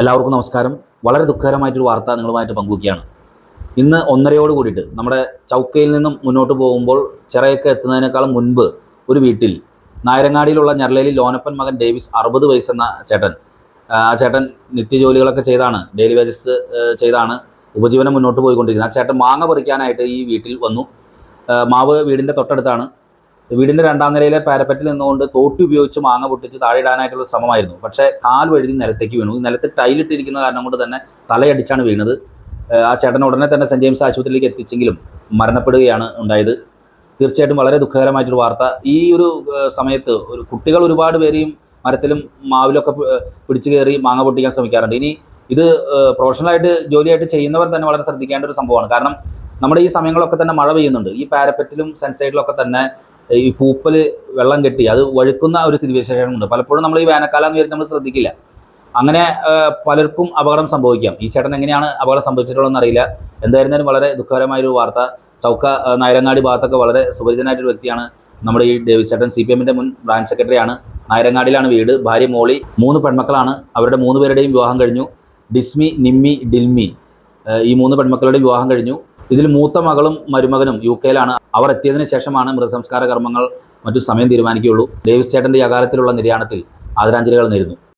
എല്ലാവർക്കും നമസ്കാരം. വളരെ ദുഃഖകരമായിട്ടൊരു വാർത്ത നിങ്ങളുമായിട്ട് പങ്കുവയ്ക്കുകയാണ് ഇന്ന് ഒന്നരയോട് കൂടിയിട്ട് നമ്മുടെ ചൗക്കയിൽ നിന്നും മുന്നോട്ട് പോകുമ്പോൾ ചിറയൊക്കെ എത്തുന്നതിനേക്കാളും മുൻപ് ഒരു വീട്ടിൽ നായരങ്ങാടിയിലുള്ള ഞെർലയിൽ ലോനപ്പൻ മകൻ ഡേവിസ് അറുപത് വയസ്സെന്ന ചേട്ടൻ ആ ചേട്ടൻ നിത്യജോലികളൊക്കെ ചെയ്താണ് ഡെയിലി വേജസ് ചെയ്താണ് ഉപജീവനം മുന്നോട്ട് പോയിക്കൊണ്ടിരിക്കുന്നത് ആ ചേട്ടൻ മാങ്ങ പറിക്കാനായിട്ട് ഈ വീട്ടിൽ വന്നു. മാവ് വീടിന്റെ തൊട്ടടുത്താണ്. വീടിന്റെ രണ്ടാം നിലയിലെ പാരപ്പറ്റിൽ നിന്നുകൊണ്ട് തോട്ടി ഉപയോഗിച്ച് മാങ്ങ പൊട്ടിച്ച് താഴെ ഇടാനായിട്ടുള്ള ശ്രമമായിരുന്നു. പക്ഷേ കാൽ വഴുതി നിലത്തേക്ക് വീണു. നിലത്ത് ടൈലിട്ടിരിക്കുന്ന കാരണം കൊണ്ട് തന്നെ തലയടിച്ചാണ് വീണത്. ആ ചേട്ടൻ ഉടനെ തന്നെ സെന്റ് ജെയിംസ് ആശുപത്രിയിലേക്ക് എത്തിച്ചെങ്കിലും മരണപ്പെടുകയാണ് ഉണ്ടായത്. തീർച്ചയായിട്ടും വളരെ ദുഃഖകരമായിട്ടൊരു വാർത്ത. ഈ ഒരു സമയത്ത് ഒരു കുട്ടികൾ ഒരുപാട് പേരെയും മരത്തിലും മാവിലൊക്കെ പിടിച്ചു കയറി മാങ്ങ പൊട്ടിക്കാൻ ശ്രമിക്കാറുണ്ട്. ഇനി ഇത് പ്രൊഫഷണലായിട്ട് ജോലിയായിട്ട് ചെയ്യുന്നവർ തന്നെ വളരെ ശ്രദ്ധിക്കേണ്ട ഒരു സംഭവമാണ്. കാരണം നമ്മുടെ ഈ സമയങ്ങളൊക്കെ തന്നെ മഴ പെയ്യുന്നുണ്ട്. ഈ പാരപ്പറ്റിലും സൺസൈഡിലൊക്കെ തന്നെ ഈ പൂപ്പൽ വെള്ളം കെട്ടി അത് വഴുക്കുന്ന ഒരു സ്ഥിതിവിശേഷമുണ്ട് പലപ്പോഴും നമ്മൾ ഈ വേനൽക്കാലം എന്ന് വിചാരിച്ച് നമ്മൾ ശ്രദ്ധിക്കില്ല. അങ്ങനെ പലർക്കും അപകടം സംഭവിക്കാം. ഈ ചേട്ടൻ എങ്ങനെയാണ് അപകടം സംഭവിച്ചിട്ടുള്ളതെന്ന് അറിയില്ല. എന്തായിരുന്നാലും വളരെ ദുഃഖകരമായൊരു വാർത്ത. ചൗക്ക നായരങ്ങാടി ഭാഗത്തൊക്കെ വളരെ സുപരിചിതനായിട്ടൊരു വ്യക്തിയാണ് നമ്മുടെ ഈ ഡേവിസ് ചേട്ടൻ. സി പി എമ്മിന്റെ മുൻ ബ്രാഞ്ച് സെക്രട്ടറിയാണ്. നായരങ്ങാടിയിലാണ് വീട്. ഭാര്യ മോളി മൂന്ന് പെൺമക്കളാണ്. അവരുടെ മൂന്ന് പേരുടെയും വിവാഹം കഴിഞ്ഞു. ഡിസ്മി നിമ്മി ഡിൽമി. ഈ മൂന്ന് പെൺമക്കളുടെയും വിവാഹം കഴിഞ്ഞു. ഇതിൽ മൂത്ത മകളും മരുമകനും യു കെയിലാണ്. അവർ എത്തിയതിനു ശേഷമാണ് മൃതസംസ്കാര കർമ്മങ്ങൾ മറ്റു സമയം തീരുമാനിക്കുകയുള്ളൂ. ഡേവിസ് ചേട്ടന്റെ അകാലത്തിലുള്ള നിര്യാണത്തിൽ ആദരാഞ്ജലികൾ നേരുന്നു.